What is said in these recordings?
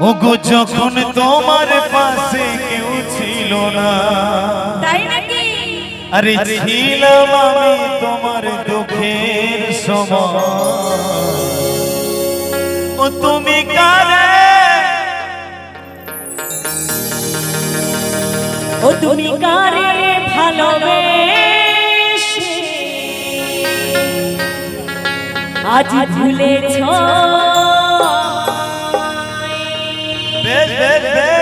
ওগো যখন তোমার পাশে কেউ ছিল না। তাই নাকি? আরে ছিলাম আমি তোমার দুঃখের সময়। ও তুমি কারে? ও তুমি কারে ভালোবেসে? আজ ভুলেছ ભેદ ભેદ ભેદ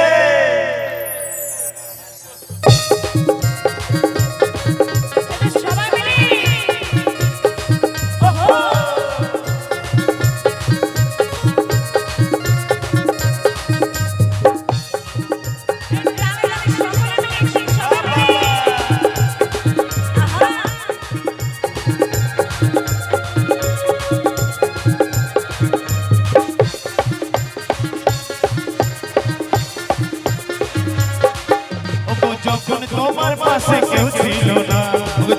কেউ ছিল না।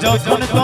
যখন তো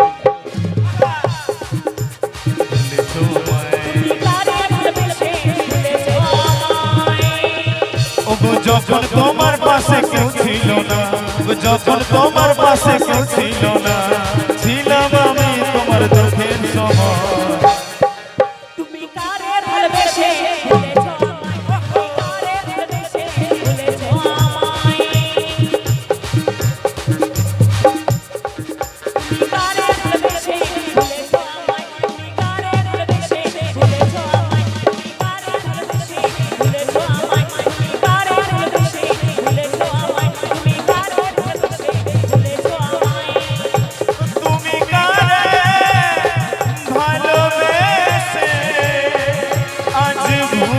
যখন তোমার পাশে কেউ ছিল না যখন তোমার পাশে কেউ ছিল না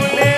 বলে